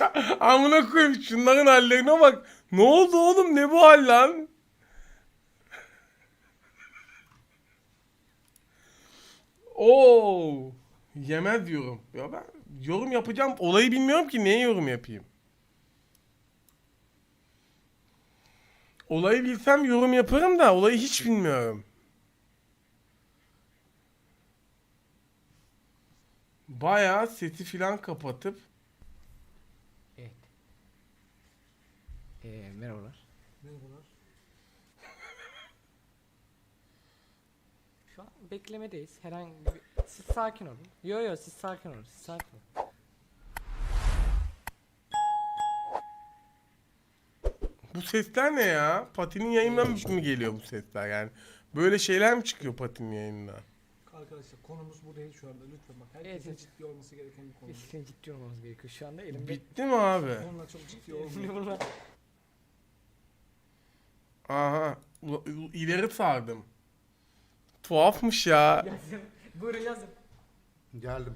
Amına koyayım şunların hallerine bak. Ne oldu oğlum ne bu hal lan? Oo. Yemez diyorum. Ya ben yorum yapacağım. Olayı bilmiyorum ki neye yorum yapayım. Olayı bilsem yorum yaparım da olayı hiç bilmiyorum. Bayağı seti filan kapatıp Evet. Ee, merhabalar. Merhabalar. Şu an beklemedeyiz. Herhangi bir... Siz sakin olun. Yo yo siz sakin olun. Siz sakin olun. Bu sesler ne ya? Pati'nin yayından mı geliyor bu sesler yani? Böyle şeyler mi çıkıyor Pati'nin yayından? Arkadaşlar konumuz bu değil şu anda lütfen bak herkesin Evet, ciddi olması gereken bir konu. Biz ciddi olmamız gerekiyor. Şu anda elimde... Bitti mi abi? Konular çok ciddi olmuyor. bunlar- Aha. ileri sardım. Tuhafmış ya. Yazın. Buyurun yazın. Geldim.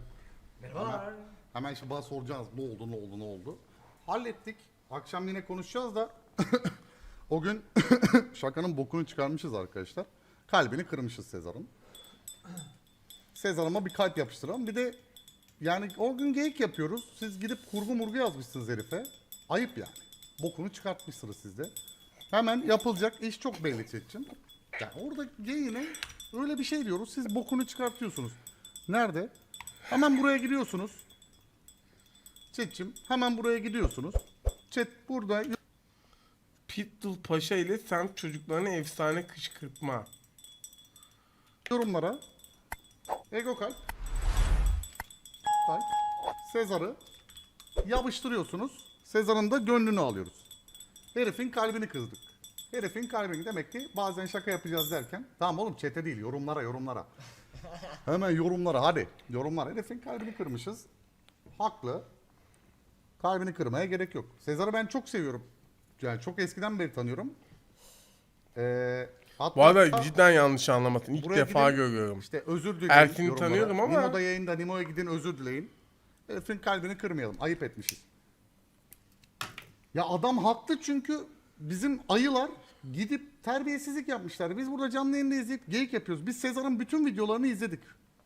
Merhabalar. Hemen işte bana soracağız ne oldu ne oldu ne oldu. Hallettik. Akşam yine konuşacağız da o gün şakanın bokunu çıkarmışız arkadaşlar. Kalbini kırmışız Sezar'ın. Sezar'ıma bir kalp yapıştıralım. Bir de yani o gün geyik yapıyoruz. Siz gidip kurgu murgu yazmışsınız herife. Ayıp yani. Bokunu çıkartmışsınız siz de. Hemen yapılacak iş çok belli Çetçin. Yani orada geyine öyle bir şey diyoruz. Siz bokunu çıkartıyorsunuz. Nerede? Hemen buraya gidiyorsunuz. Chat'cim hemen buraya gidiyorsunuz. Chat burada Pitbull Paşa ile semt çocuklarına efsane kışkırtma. yorumlara Ego kalp kalp Sezar'ı yapıştırıyorsunuz. Sezar'ın da gönlünü alıyoruz. Herifin kalbini kızdık. Herifin kalbini demek ki bazen şaka yapacağız derken tamam oğlum çete değil yorumlara yorumlara. Hemen yorumlara hadi yorumlara. Herifin kalbini kırmışız. Haklı. Kalbini kırmaya gerek yok. Sezar'ı ben çok seviyorum. Yani çok eskiden beri tanıyorum. Ee, hatta Bu arada cidden yanlış anlamadın. İlk Buraya defa gidin, görüyorum. İşte özür dileyin. Erkin'i yorumlara. tanıyorum ama- Nimo'da yayında Nimo'ya gidin özür dileyin. Herifin kalbini kırmayalım. Ayıp etmişiz. Ya adam haklı çünkü bizim ayılar gidip terbiyesizlik yapmışlar. Biz burada canlı yayında izleyip geyik yapıyoruz. Biz Sezar'ın bütün videolarını izledik.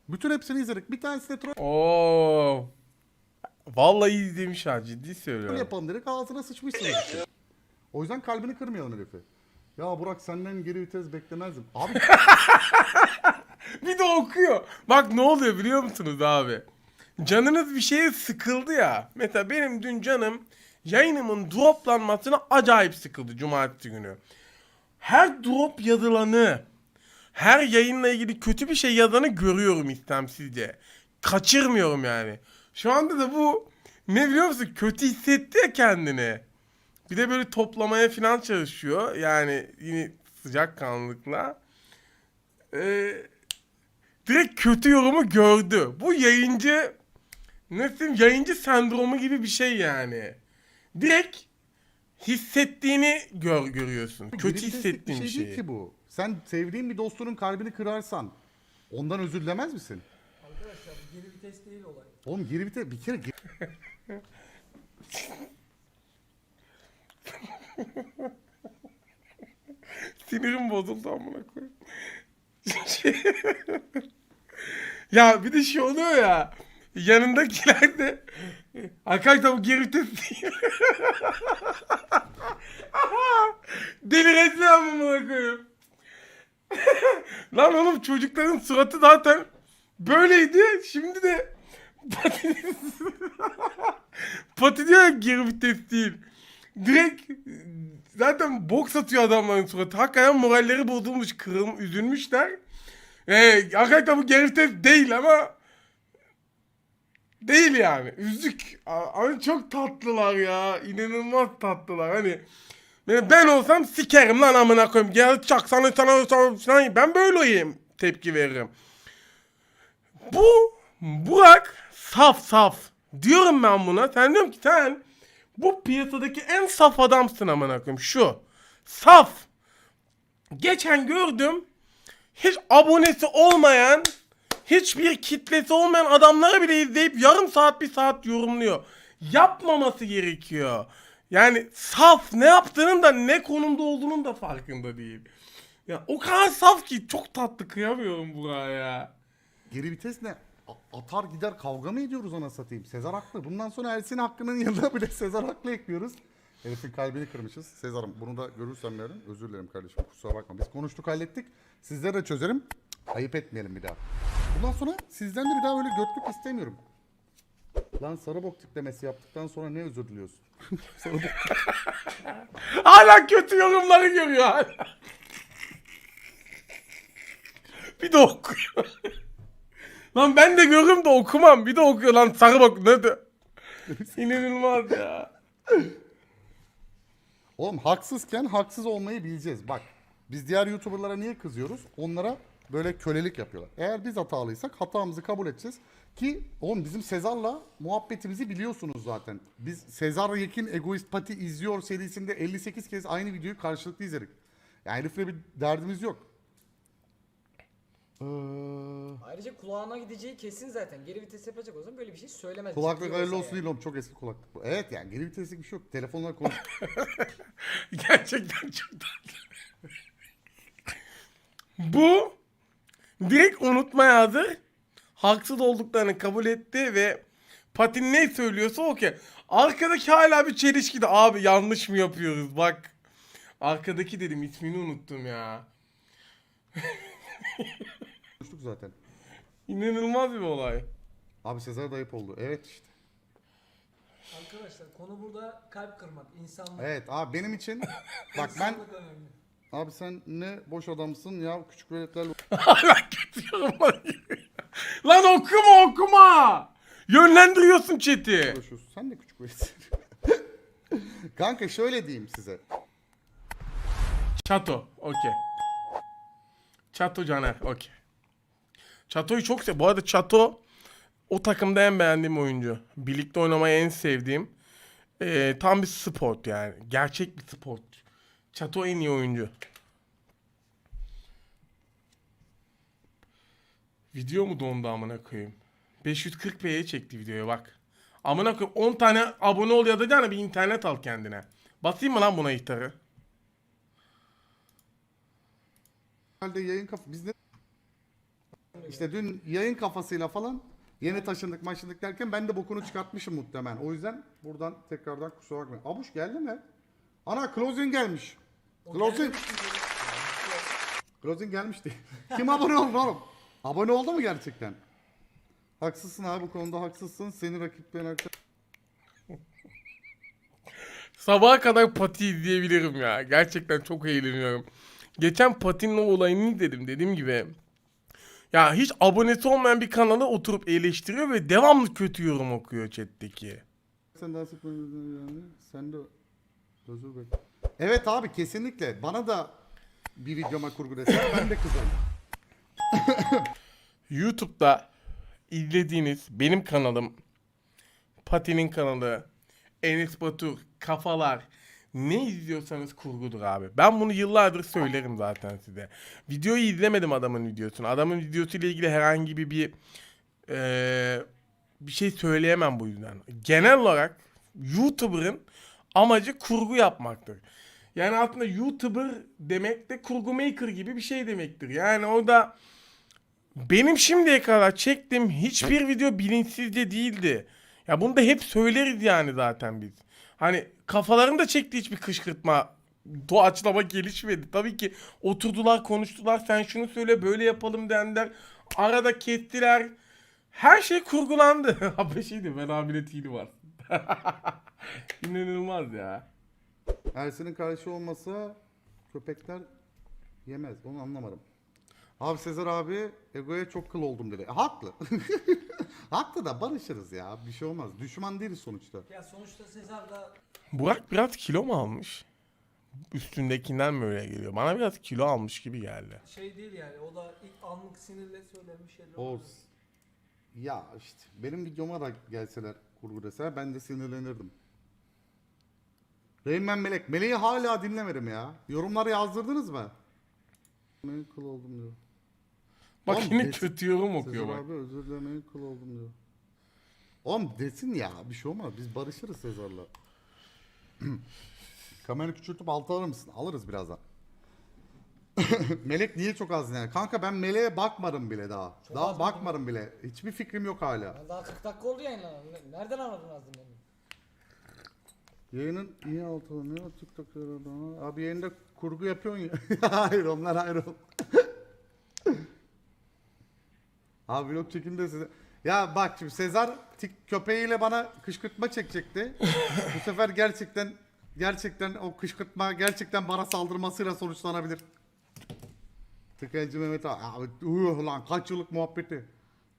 Bütün hepsini izledik. Bir tanesi de troll Oo. Vallahi izlemiş ha ciddi söylüyorum. yapalım dedik. Ağzına sıçmışsınız işte. O yüzden kalbini kırmayalım herifi. Ya Burak senden geri vites beklemezdim. Abi Bir de okuyor. Bak ne oluyor biliyor musunuz abi? Canınız bir şeye sıkıldı ya. Mesela benim dün canım yayınımın droplanmasına acayip sıkıldı cumartesi günü. Her drop yazılanı, her yayınla ilgili kötü bir şey yazanı görüyorum istemsizce. Kaçırmıyorum yani. Şu anda da bu ne biliyor musun? Kötü hissetti ya kendini. Bir de böyle toplamaya falan çalışıyor. Yani yine sıcakkanlılıkla. Ee, direkt kötü yorumu gördü. Bu yayıncı nasıl diyeyim, yayıncı sendromu gibi bir şey yani. Direkt hissettiğini gör, görüyorsun. Kötü hissettiğin bir şey değil şeyi. ki bu. Sen sevdiğin bir dostunun kalbini kırarsan ondan özür dilemez misin? Arkadaşlar bu geri vites değil olay. Oğlum geri vites bir kere ge- Sinirim bozuldu amına koyayım. ya bir de şey oluyor ya. Yanındakiler de arkadaşlar bu geri vites değil. Delireceğim amına koyayım. Lan oğlum çocukların suratı zaten böyleydi. Şimdi de patates. Ya geri vites değil. Direkt zaten boks atıyor adamların suratı. Hakikaten moralleri bozulmuş, kırılmış, üzülmüşler. Ee, arkadaşlar bu geri vites değil ama değil yani. Üzdük. A- Ama çok tatlılar ya. İnanılmaz tatlılar. Hani ben olsam sikerim lan amına koyayım. Gel çaksana sana sana sana ben böyleyim tepki veririm. Bu Burak saf saf. Diyorum ben buna. Sen diyorum ki sen bu piyasadaki en saf adamsın amına koyayım. Şu. Saf. Geçen gördüm. Hiç abonesi olmayan, hiçbir kitlesi olmayan adamları bile izleyip yarım saat bir saat yorumluyor. yapmaması gerekiyor. Yani saf ne yaptığının da ne konumda olduğunun da farkında değil. Ya o kadar saf ki çok tatlı kıyamıyorum buraya ya. Geri vites ne? Atar gider kavga mı ediyoruz ona satayım? Sezar haklı. Bundan sonra Ersin Hakkı'nın yanına bile Sezar haklı ekliyoruz. Herifin kalbini kırmışız. Sezar'ım bunu da görürsem yarın özür dilerim kardeşim kusura bakma. Biz konuştuk hallettik. Sizlere de çözerim. Ayıp etmeyelim bir daha. Bundan sonra sizden de bir daha öyle götlük istemiyorum. Lan sarı bok tiplemesi yaptıktan sonra ne özür diliyorsun? sarı bok. Hala kötü yorumları görüyor hala. Bir de okuyor. lan ben de görürüm de okumam. Bir de okuyor lan sarı bak ne de. İnanılmaz ya. Oğlum haksızken haksız olmayı bileceğiz. Bak biz diğer YouTuber'lara niye kızıyoruz? Onlara böyle kölelik yapıyorlar. Eğer biz hatalıysak hatamızı kabul edeceğiz. Ki oğlum bizim Sezar'la muhabbetimizi biliyorsunuz zaten. Biz Sezar Yekin Egoist Pati izliyor serisinde 58 kez aynı videoyu karşılıklı izledik. Yani herifle bir derdimiz yok. Ee, Ayrıca kulağına gideceği kesin zaten. Geri vites yapacak olsam böyle bir şey söylemez. kulaklık Ciddi hayırlı olsa olsun yani. değil oğlum çok eski kulaklık bu. Evet yani geri viteslik bir şey yok. Telefonla konuş. Gerçekten çok tatlı. Bu direkt unutmaya hazır. Haksız olduklarını kabul etti ve Patin ne söylüyorsa okey. Arkadaki hala bir çelişkide. Abi yanlış mı yapıyoruz bak. Arkadaki dedim ismini unuttum ya. Konuştuk zaten. İnanılmaz bir olay. Abi Sezar'a da ayıp oldu. Evet işte. Arkadaşlar konu burada kalp kırmak, insanlık. Evet abi benim için bak ben. Abi sen ne boş adamsın ya küçük veletlerle Hala geliyor. Lan okuma okuma. Yönlendiriyorsun chat'i. Sen de küçük veletsin. Kanka şöyle diyeyim size. Çato. Okey. Çato Caner. Okey. Çato'yu çok sev. Bu arada Çato o takımda en beğendiğim oyuncu. Birlikte oynamayı en sevdiğim. Ee, tam bir sport yani. Gerçek bir sport. Çato en iyi oyuncu. Video mu dondu amına koyayım? 540p'ye çekti videoya bak. Amına koyayım 10 tane abone ol ya da yani bir internet al kendine. Basayım mı lan buna ihtarı? Halde yayın kafa biz de işte dün yayın kafasıyla falan yeni taşındık maşındık derken ben de bokunu çıkartmışım muhtemelen. O yüzden buradan tekrardan kusura bakmayın. Abuş geldi mi? Ana closing gelmiş. Closing. Closing gelmişti. Kim abone oldu oğlum? Abone oldu mu gerçekten? Haksızsın abi bu konuda haksızsın. Seni rakiplerin arkadaş. Sabaha kadar pati izleyebilirim ya. Gerçekten çok eğleniyorum. Geçen patinin o olayını izledim dediğim gibi. Ya hiç abonesi olmayan bir kanalı oturup eleştiriyor ve devamlı kötü yorum okuyor chat'teki. Sen dans etmedin yani. Sen de özür bek. Evet abi kesinlikle. Bana da bir videoma kurgu desen ben de kızarım. YouTube'da izlediğiniz benim kanalım, Pati'nin kanalı, Enes Batur, Kafalar, ne izliyorsanız kurgudur abi. Ben bunu yıllardır söylerim zaten size. Videoyu izlemedim adamın videosunu. Adamın videosuyla ilgili herhangi bir bir eee, bir şey söyleyemem bu yüzden. Genel olarak YouTuber'ın amacı kurgu yapmaktır. Yani aslında YouTuber demek de kurgu maker gibi bir şey demektir. Yani o da benim şimdiye kadar çektiğim hiçbir video bilinçsizce değildi. Ya bunu da hep söyleriz yani zaten biz. Hani kafalarında çekti hiçbir kışkırtma doğaçlama gelişmedi. Tabii ki oturdular konuştular sen şunu söyle böyle yapalım dendiler. Arada kestiler. Her şey kurgulandı. Abi şeydi ben hamile değilim var. İnanılmaz ya. Ersin'in karşı olmasa köpekler yemez. Onu anlamadım. Abi Sezer abi Ego'ya çok kıl oldum dedi. E, haklı. haklı da barışırız ya. Bir şey olmaz. Düşman değiliz sonuçta. Ya sonuçta Sezar da Burak biraz kilo mu almış? Üstündekinden mi öyle geliyor? Bana biraz kilo almış gibi geldi. şey değil yani. O da ilk anlık sinirle söylenmiş şeyler. Ya işte benim videoma da gelseler kurgu deseler ben de sinirlenirdim. Reynmen Melek. Meleği hala dinlemedim ya. Yorumlara yazdırdınız mı? Ben kıl oldum diyor. Bak Oğlum, yine kötü yorum okuyor Sezer bak. abi özür dilerim kıl oldum diyor. Oğlum desin ya bir şey olmaz. Biz barışırız Sezar'la. Kamerayı küçültüp alta alır mısın? Alırız birazdan. Melek niye çok az yani? Kanka ben Meleğe bakmadım bile daha. Çok daha az mı? bakmadım bile. Hiçbir fikrim yok hala. Ya daha 40 dakika oldu yayınlanan. Ne- Nereden anladın az dinlemeyi? Yayının iyi altı ne TikTok'ta Abi yayında kurgu yapıyorsun ya. hayır onlar ayrı. Abi vlog çekimde size. Ya bak şimdi Sezar tik köpeğiyle bana kışkırtma çekecekti. Bu sefer gerçekten gerçekten o kışkırtma gerçekten bana saldırmasıyla sonuçlanabilir. Tıkayıcı Mehmet abi. abi uh, lan kaç yıllık muhabbeti.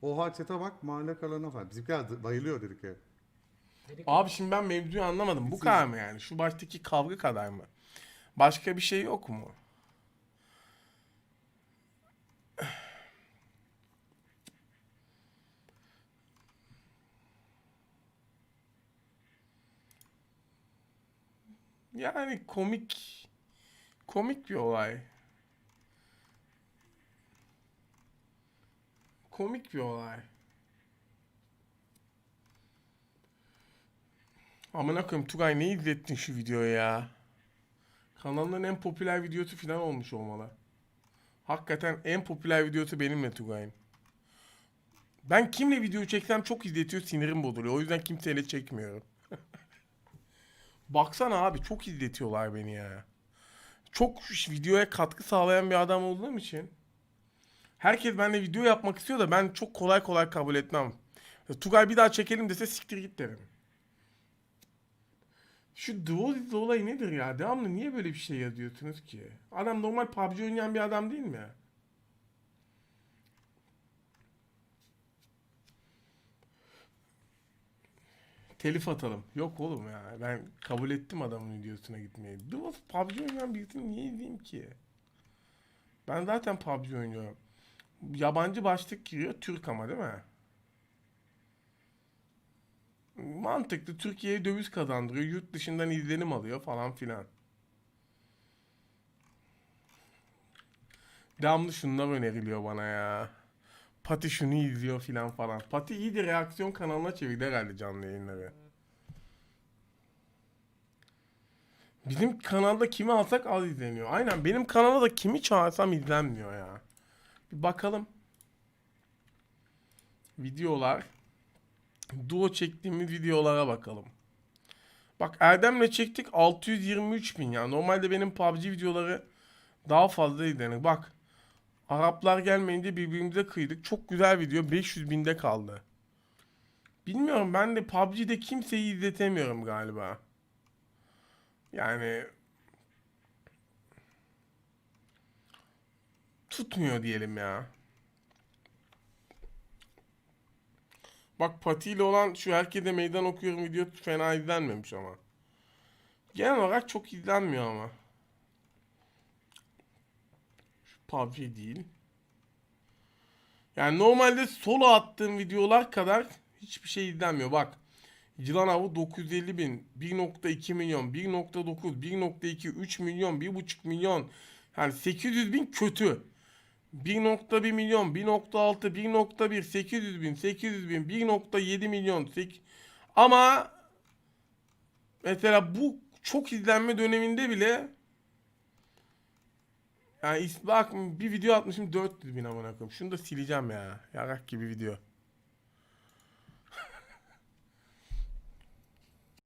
Oha çete bak mahalle kalanına falan. Bizimkiler bayılıyor dedik ya. Abi şimdi ben mevzuyu anlamadım. Bu kadar mı yani? Şu baştaki kavga kadar mı? Başka bir şey yok mu? Yani komik komik bir olay. Komik bir olay. Amına koyayım Tugay ne izlettin şu videoyu ya? Kanalın en popüler videosu falan olmuş olmalı. Hakikaten en popüler videosu benimle Tugay'ın. Ben kimle video çeksem çok izletiyor sinirim bozuluyor. O yüzden kimseyle çekmiyorum. Baksana abi çok izletiyorlar beni ya. Çok videoya katkı sağlayan bir adam olduğum için. Herkes benimle video yapmak istiyor da ben çok kolay kolay kabul etmem. Tugay bir daha çekelim dese siktir git derim. Şu Duo dizi olayı nedir ya? Devamlı niye böyle bir şey yazıyorsunuz ki? Adam normal PUBG oynayan bir adam değil mi? Telif atalım. Yok oğlum ya. Ben kabul ettim adamın videosuna gitmeyi. Duo PUBG oynayan birisini niye izleyeyim ki? Ben zaten PUBG oynuyorum. Yabancı başlık giriyor. Türk ama değil mi? Mantıklı. Türkiye'ye döviz kazandırıyor. Yurt dışından izlenim alıyor falan filan. Devamlı şunlar öneriliyor bana ya. Pati şunu izliyor filan falan. Pati iyi de reaksiyon kanalına çevirdi herhalde canlı yayınları. Bizim kanalda kimi alsak az izleniyor. Aynen benim kanalda da kimi çağırsam izlenmiyor ya. Bir bakalım. Videolar. Duo çektiğimiz videolara bakalım. Bak Erdem'le çektik 623 bin ya. Normalde benim PUBG videoları daha fazla izlenir. Bak Araplar gelmeyince birbirimize kıydık. Çok güzel video 500 binde kaldı. Bilmiyorum ben de PUBG'de kimseyi izletemiyorum galiba. Yani tutmuyor diyelim ya. Bak Pati ile olan şu herkese meydan okuyorum video fena izlenmemiş ama. Genel olarak çok izlenmiyor ama. Şu PUBG değil. Yani normalde solo attığım videolar kadar hiçbir şey izlenmiyor. Bak. Yılan avı 950 bin, 1.2 milyon, 1.9, 1.2, 3 milyon, 1.5 milyon. Yani 800 bin kötü. 1.1 milyon, 1.6, 1.1, 800 bin, 800 bin, 1.7 milyon. sek- Ama mesela bu çok izlenme döneminde bile yani bak bir video atmışım 400 bin amına koyayım. Şunu da sileceğim ya. Yarak gibi video.